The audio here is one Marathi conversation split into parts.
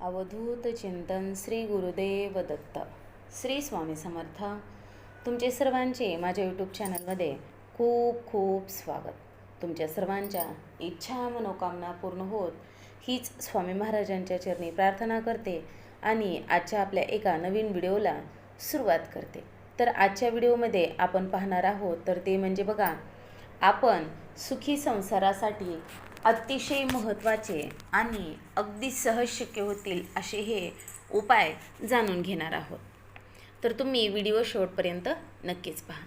अवधूत चिंतन श्री गुरुदेव दत्त. श्री स्वामी समर्थ. तुमचे सर्वांचे माझ्या यूट्यूब चॅनलमध्ये खूप खूप स्वागत. तुमच्या सर्वांच्या इच्छा मनोकामना पूर्ण होत हीच स्वामी महाराजांच्या चरणी प्रार्थना करते आणि आजच्या आपल्या एका नवीन व्हिडिओला सुरुवात करते. तर आजच्या व्हिडिओमध्ये आपण पाहणार आहोत तर ते म्हणजे बघा आपण सुखी संसारासाठी अतिशय महत्त्वाचे आणि अगदी सहज शक्य होतील असे हे उपाय जाणून घेणार आहोत. तर तुम्ही व्हिडिओ शेवटपर्यंत नक्कीच पहा.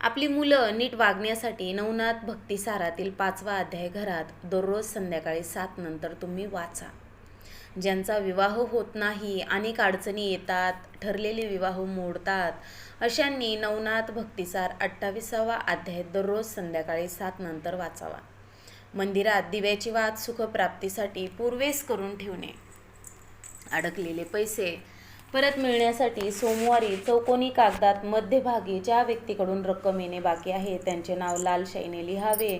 आपली मुलं नीट वागण्यासाठी नवनाथ भक्तिसारातील पाचवा अध्याय घरात दररोज संध्याकाळी सात नंतर तुम्ही वाचा. ज्यांचा विवाह होत नाही अनेक अडचणी येतात ठरलेले विवाह मोडतात. अशांनी नवनाथ भक्तिसार अठ्ठावीसावा अध्याय दररोज संध्याकाळी सात नंतर वाचावा. मंदिरात दिव्याची वाद सुखप्राप्तीसाठी पूर्वेस करून ठेवणे. अडकलेले पैसे परत मिळण्यासाठी सोमवारी चौकोनी कागदात मध्यभागी ज्या व्यक्तीकडून रक्कम येणे बाकी आहे त्यांचे नाव लाल शाईने लिहावे.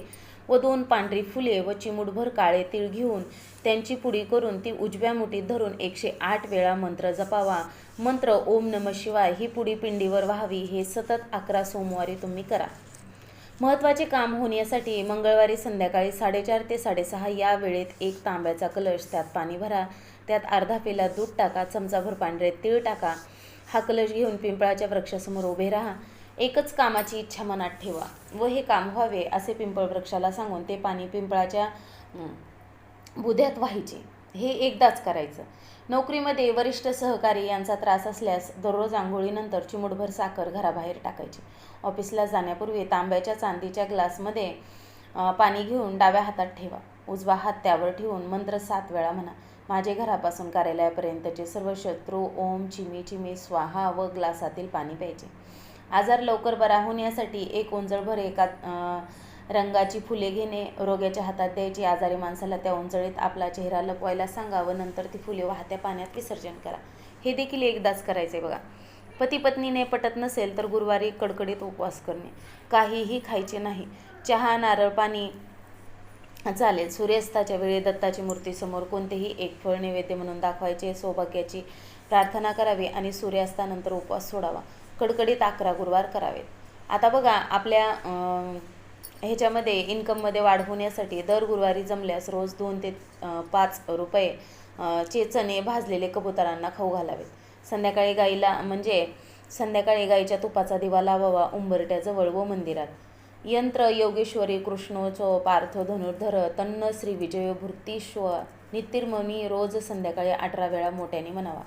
व दोन पांढरी फुले व चिमुटभर काळे तीळ घेऊन त्यांची पुडी करून ती उजव्या मुठीत धरून एकशे आठ वेळा मंत्र जपावा. मंत्र ओम नम शिवाय ही पुडी पिंडीवर व्हावी हे सतत अकरा सोमवारी तुम्ही करा. महत्त्वाचे काम होण्यासाठी मंगळवारी संध्याकाळी साडेचार ते साडेसहा या वेळेत एक तांब्याचा कलश त्यात पाणी भरा. त्यात अर्धा पेला दूध टाका चमचाभर पांढरे तीळ टाका. हा कलश घेऊन पिंपळाच्या वृक्षासमोर उभे राहा. एकच कामाची इच्छा मनात ठेवा व हे काम व्हावे असे पिंपळ वृक्षाला सांगून ते पाणी पिंपळाच्या बुध्यात व्हायचे. हे एकदाच करायचं. नोकरीमध्ये वरिष्ठ सहकारी यांचा त्रास असल्यास दररोज आंघोळीनंतर चिमुटभर साखर घराबाहेर टाकायची. ऑफिसला जाण्यापूर्वी तांब्याच्या चांदीच्या ग्लासमध्ये पाणी घेऊन डाव्या हातात ठेवा. उजवा हात त्यावर ठेवून मंत्र सात वेळा म्हणा. माझे घरापासून कार्यालयापर्यंतचे सर्व शत्रू ओम चिमी चिमी स्वाहा व ग्लासातील पाणी प्यायचे. आजार लवकर बरा होण्यासाठी एक ओंजळभर एका रंगाची फुले घेणे रोग्याच्या हातात द्यायची आजारी माणसाला त्या ओंजळीत आपला चेहरा लपवायला सांगा व नंतर ती फुले वाहत्या पाण्यात विसर्जन करा. हे देखील एकदाच करायचे बघा. पती पत्नीने पटत नसेल तर गुरुवारी कडकडीत उपवास करणे. काहीही खायचे नाही. चहा नारळ पाणी चालेल. सूर्यास्ताच्या वेळी दत्ताची मूर्तीसमोर कोणतेही एक फळ नैवेद्य म्हणून दाखवायचे सौभाग्याची प्रार्थना करावी आणि सूर्यास्तानंतर उपवास सोडावा. कडकडीत अकरा गुरुवार करावेत. आता बघा आपल्या ह्याच्यामध्ये इन्कममध्ये वाढ होण्यासाठी दर गुरुवारी जमल्यास रोज दोन ते पाच रुपये चे चणे भाजलेले कबुतरांना खाऊ घालावेत. संध्याकाळी गाईला म्हणजे संध्याकाळी गाईच्या तुपाचा दिवा लावावा उंबरट्याजवळ व मंदिरात. यंत्र योगेश्वरी कृष्णोचो पार्थ धनुर्धर तन्न श्री विजय भूर्तीश्व नित्यर्ममी रोज संध्याकाळी अठरा वेळा मोठ्याने म्हणावा.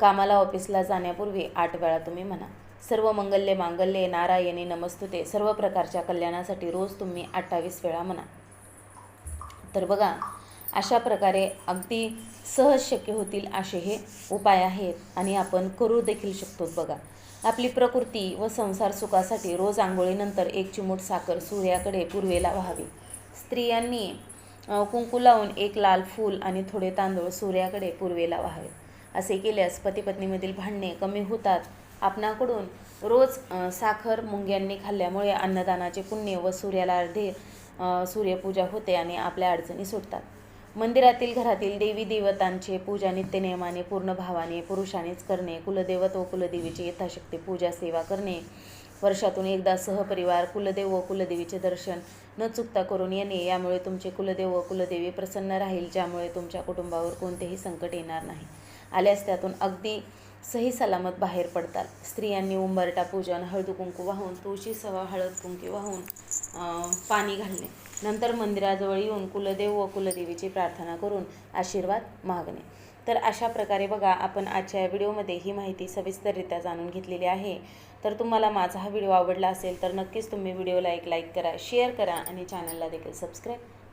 कामाला ऑफिसला जाण्यापूर्वी आठ वेळा तुम्ही म्हणा. सर्व मंगल्य मांगल्ये नारायणी नमस्तुते सर्व प्रकारच्या कल्याणासाठी रोज तुम्ही अठ्ठावीस वेळा म्हणा. तर बघा अशा प्रकारे अगदी सहज शक्य होतील असे हे उपाय आहेत आणि आपण करू देखील शकतो बघा. आपली प्रकृती व संसार सुखासाठी रोज आंघोळीनंतर एक चिमूट साखर सूर्याकडे पूर्वेला व्हावी. स्त्रियांनी कुंकू लावून एक लाल फूल आणि थोडे तांदूळ सूर्याकडे पूर्वेला व्हावे. असे केल्यास पती पत्नीमधील भांडणे कमी होतात. आपणाकडून रोज साखर मुंग्यांनी खाल्ल्यामुळे अन्नदानाचे पुण्य व सूर्याला अर्धे सूर्यपूजा होते आणि आपल्या अडचणी सुटतात मंदिरातील घरातील देवी देवतांचे पूजा नित्यनियमाने पूर्ण भावाने पुरुषानेच करणे कुलदैवत व कुलदेवीची यथाशक्ती पूजा सेवा करणे वर्षातून एकदा सहपरिवार कुलदेव व कुलदेवीचे दर्शन न चुकता करून येणे यामुळे तुमचे कुलदेव व कुलदेवी प्रसन्न राहील ज्यामुळे तुमच्या कुटुंबावर कोणतेही संकट येणार नाही. आल्यास त्यातून अगदी सही सलामत बाहेर पडतात. स्त्रियांनी उंबरटा पूजन हळदू कुंकू वाहून तुळशीसह हळद कुंकू वाहून पाणी घालणे. नंतर मंदिराजवळ येऊन कुलदेव व कुलदेवीची प्रार्थना करून आशीर्वाद मागणे. तर अशा प्रकारे बघा आपण आजच्या या व्हिडिओमध्ये ही माहिती सविस्तररित्या जाणून घेतलेली आहे. तर तुम्हाला माझा हा व्हिडिओ आवडला असेल तर नक्कीच तुम्ही व्हिडिओला एक लाईक करा शेअर करा आणि चॅनलला देखील सबस्क्राईब